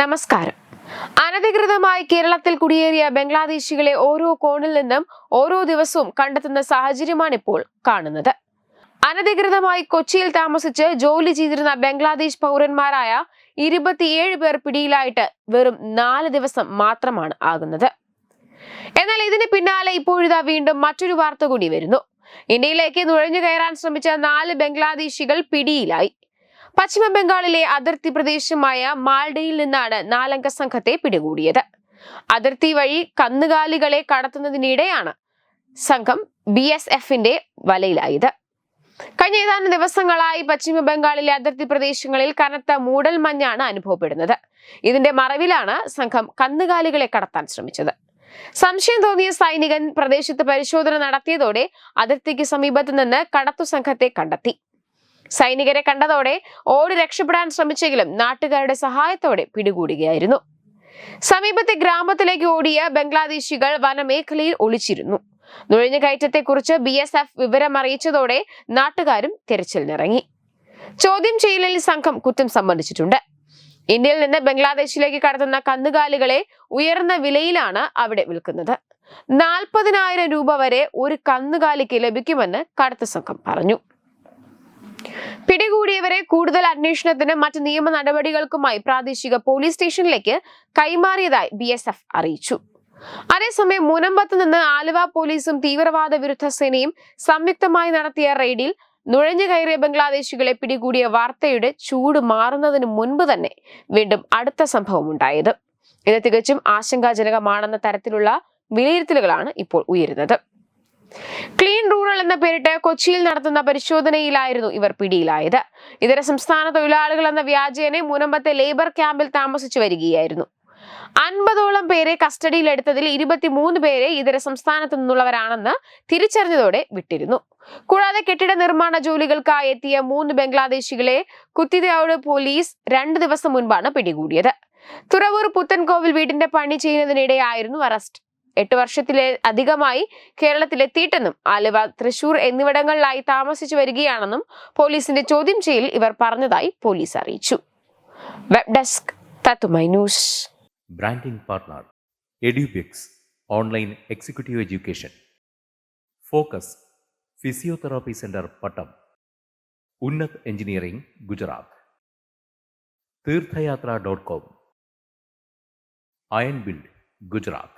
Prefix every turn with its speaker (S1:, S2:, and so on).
S1: നമസ്കാരം. അനധികൃതമായി കേരളത്തിൽ കുടിയേറിയ ബംഗ്ലാദേശികളെ ഓരോ കോണിൽ നിന്നും ഓരോ ദിവസവും കണ്ടെത്തുന്ന സാഹചര്യമാണ് ഇപ്പോൾ കാണുന്നത്. അനധികൃതമായി കൊച്ചിയിൽ താമസിച്ച് ജോലി ചെയ്തിരുന്ന ബംഗ്ലാദേശ് പൗരന്മാരായ ഇരുപത്തിയേഴ് പേർ പിടിയിലായിട്ട് വെറും നാല് ദിവസം മാത്രമാണ് ആകുന്നത്. എന്നാൽ ഇതിന് പിന്നാലെ ഇപ്പോഴിതാ വീണ്ടും മറ്റൊരു വാർത്ത കൂടി വരുന്നു. ഇന്ത്യയിലേക്ക് നുഴഞ്ഞു കയറാൻ ശ്രമിച്ച നാല് ബംഗ്ലാദേശികൾ പിടിയിലായി. പശ്ചിമ ബംഗാളിലെ അതിർത്തി പ്രദേശമായ മാൽഡയിൽ നിന്നാണ് നാലംഗ സംഘത്തെ പിടികൂടിയത്. അതിർത്തി വഴി കന്നുകാലികളെ കടത്തുന്നതിനിടെയാണ് സംഘം ബി എസ് എഫിന്റെ വലയിലായത്. കഴിഞ്ഞ ഏതാനും ദിവസങ്ങളായി പശ്ചിമ ബംഗാളിലെ അതിർത്തി പ്രദേശങ്ങളിൽ കനത്ത മൂടൽ മഞ്ഞാണ് അനുഭവപ്പെടുന്നത്. ഇതിന്റെ മറവിലാണ് സംഘം കന്നുകാലികളെ കടത്താൻ ശ്രമിച്ചത്. സംശയം തോന്നിയ സൈനികൻ പ്രദേശത്ത് പരിശോധന നടത്തിയതോടെ അതിർത്തിക്ക് സമീപത്ത് നിന്ന് കടത്തു സംഘത്തെ കണ്ടെത്തി. സൈനികരെ കണ്ടതോടെ ഓടി രക്ഷപ്പെടാൻ ശ്രമിച്ചെങ്കിലും നാട്ടുകാരുടെ സഹായത്തോടെ പിടികൂടുകയായിരുന്നു. സമീപത്തെ ഗ്രാമത്തിലേക്ക് ഓടിയ ബംഗ്ലാദേശികൾ വനമേഖലയിൽ ഒളിച്ചിരുന്നു. നുഴഞ്ഞുകയറ്റത്തെക്കുറിച്ച് ബി എസ് എഫ് വിവരം അറിയിച്ചതോടെ നാട്ടുകാരും തിരച്ചിലിനിറങ്ങി. ചോദ്യം ചെയ്യലിൽ സംഘം കുറ്റം സമ്മതിച്ചിട്ടുണ്ട്. ഇന്ത്യയിൽ നിന്ന് ബംഗ്ലാദേശിലേക്ക് കടത്തുന്ന കന്നുകാലികളെ ഉയർന്ന വിലയിലാണ് അവിടെ വിൽക്കുന്നത്. നാൽപ്പതിനായിരം രൂപ വരെ ഒരു കന്നുകാലിക്ക് ലഭിക്കുമെന്ന് കടത്തു സംഘം പറഞ്ഞു. പിടികൂടിയവരെ കൂടുതൽ അന്വേഷണത്തിന് മറ്റ് നിയമ നടപടികൾക്കുമായി പ്രാദേശിക പോലീസ് സ്റ്റേഷനിലേക്ക് കൈമാറിയതായി ബി അറിയിച്ചു. അതേസമയം മുനമ്പത്ത് നിന്ന് ആലുവ പോലീസും തീവ്രവാദ വിരുദ്ധ സേനയും സംയുക്തമായി നടത്തിയ റെയ്ഡിൽ നുഴഞ്ഞു കയറിയ ബംഗ്ലാദേശികളെ പിടികൂടിയ വാർത്തയുടെ ചൂട് മാറുന്നതിന് മുൻപ് തന്നെ വീണ്ടും അടുത്ത സംഭവം ഉണ്ടായത്. ഇത് തികച്ചും ആശങ്കാജനകമാണെന്ന തരത്തിലുള്ള വിലയിരുത്തലുകളാണ് ഇപ്പോൾ ഉയരുന്നത്. ക്ലീൻ റൂറൽ എന്ന പേരിട്ട് കൊച്ചിയിൽ നടത്തുന്ന പരിശോധനയിലായിരുന്നു ഇവർ പിടിയിലായത്. ഇതര സംസ്ഥാന തൊഴിലാളികൾ എന്ന വ്യാജേനെ മുനമ്പത്തെ ലേബർ ക്യാമ്പിൽ താമസിച്ചു വരികയായിരുന്നു. അൻപതോളം പേരെ കസ്റ്റഡിയിലെടുത്തതിൽ ഇരുപത്തിമൂന്ന് പേരെ ഇതര സംസ്ഥാനത്തു നിന്നുള്ളവരാണെന്ന് തിരിച്ചറിഞ്ഞതോടെ വിട്ടിരുന്നു. കൂടാതെ കെട്ടിട നിർമ്മാണ ജോലികൾക്കായി എത്തിയ മൂന്ന് ബംഗ്ലാദേശികളെ കുത്തിതയോട് പോലീസ് രണ്ടു ദിവസം മുൻപാണ് പിടികൂടിയത്. തുറവൂർ പുത്തൻകോവിൽ വീടിന്റെ പണി ചെയ്യുന്നതിനിടെയായിരുന്നു അറസ്റ്റ്. എട്ട് വർഷത്തിലെ അധികമായി കേരളത്തിലെത്തിയിട്ടെന്നും ആലുവ തൃശൂർ എന്നിവിടങ്ങളിലായി താമസിച്ചു വരികയാണെന്നും പോലീസിന്റെ ചോദ്യം ചെയ്യൽ ഇവർ പറഞ്ഞതായി പോലീസ് അറിയിച്ചു. Web desk news.
S2: Branding partner Edubix online executive education. Focus physiotherapy centre Pattom. Unnat engineering Gujarat. Theerthayatra dot com. Iron build Gujarat.